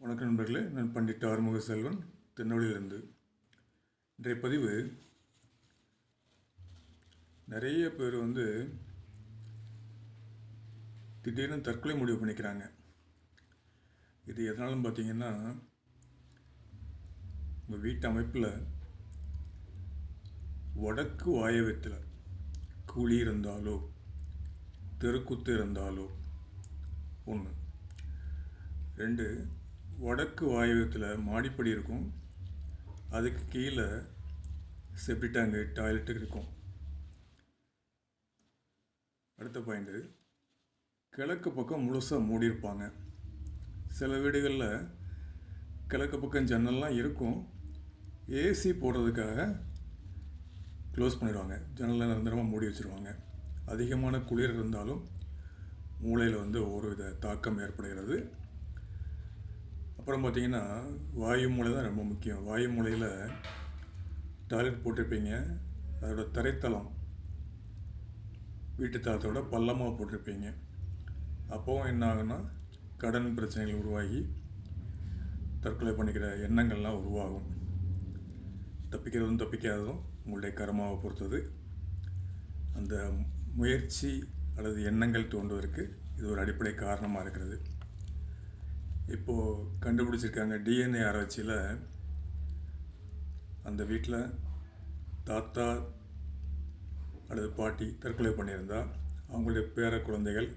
வணக்கம் நண்பர்களே நான் பண்டிட் ஆறுமுக செல்வன் திருநெல்வேலியிலிருந்து இன்றைய பதிவு நிறைய பேர் வந்து திடீர்னு தற்கொலை முடிவு பண்ணிக்கிறாங்க. இது எதனாலும் பார்த்தீங்கன்னா உங்கள் வீட்டு அமைப்பில் வடக்கு வாயவத்தில் கூலி இருந்தாலோ தெருக்குத்து இருந்தாலோ ஒன்று ரெண்டு வடக்கு வாயுவத்தில் மாடிப்படி இருக்கும். அதுக்கு கீழே செப்டி டேங்கு டாய்லெட்டு இருக்கும். அடுத்த பாயிண்ட்டு கிழக்கு பக்கம் முழுசாக மூடியிருப்பாங்க சில வீடுகளில் கிழக்கு பக்கம் ஜன்னல்லாம் இருக்கும். ஏசி போடுறதுக்காக க்ளோஸ் பண்ணிடுவாங்க. ஜன்னலில் நிரந்தரமாக மூடி வச்சுருவாங்க. அதிகமான குளிர் இருந்தாலும் மூளையில் வந்து ஒரு வித தாக்கம் ஏற்படுகிறது. அப்புறம் பார்த்தீங்கன்னா வாயு மூளை தான் ரொம்ப முக்கியம். வாயு மூலையில் டாய்லெட் போட்டிருப்பீங்க. அதோட தரைத்தளம் வீட்டு தளத்தோட பள்ளமாக போட்டிருப்பீங்க. அப்போவும் என்ன ஆகுன்னா கடன் பிரச்சனைகள் உருவாகி தற்கொலை பண்ணிக்கிற எண்ணங்கள்லாம் உருவாகும். தப்பிக்கிறதும் தப்பிக்காததும் உங்களுடைய கர்மாவை பொறுத்தது. அந்த முயற்சி அல்லது எண்ணங்கள் தோன்றுவதற்கு இது ஒரு அடிப்படை காரணமாக இருக்கிறது. இப்போது கண்டுபிடிச்சிருக்காங்க டிஎன்ஏ ஆராய்ச்சியில் அந்த வீட்டில் தாத்தா அல்லது பாட்டி தற்கொலை பண்ணியிருந்தா அவங்களுடைய பேர குழந்தைகள்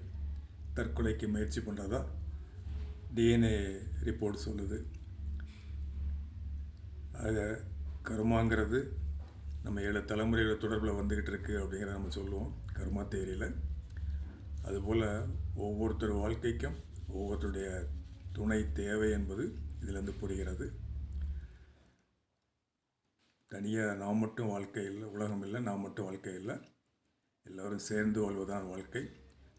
தற்கொலைக்கு முயற்சி பண்ணுறதா டிஎன்ஏ ரிப்போர்ட் சொல்லுது. ஆக கருமாங்கிறது நம்ம ஏழு தலைமுறையில் தொடர்பில் வந்துக்கிட்டு இருக்குது அப்படிங்கிறத நம்ம சொல்லுவோம் கருமா தேரியில். அதுபோல் ஒவ்வொருத்தர் வாழ்க்கைக்கும் ஒவ்வொருத்தருடைய துணை தேவை என்பது இதிலிருந்து புரிகிறது. தனியாக நாம் மட்டும் வாழ்க்கை இல்லை உலகம் இல்லை நாம் மட்டும் வாழ்க்கை இல்லை. எல்லோரும் சேர்ந்து வாழ்வதுதான் வாழ்க்கை.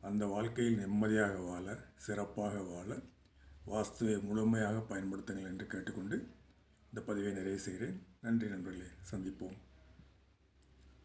அந்த வாழ்க்கையில் நிம்மதியாக வாழ சிறப்பாக வாழ வாஸ்துவை முழுமையாக பயன்படுத்துங்கள் என்று கேட்டுக்கொண்டு இந்த பதிவை நிறைவு செய்கிறேன். நன்றி நண்பர்களே சந்திப்போம்.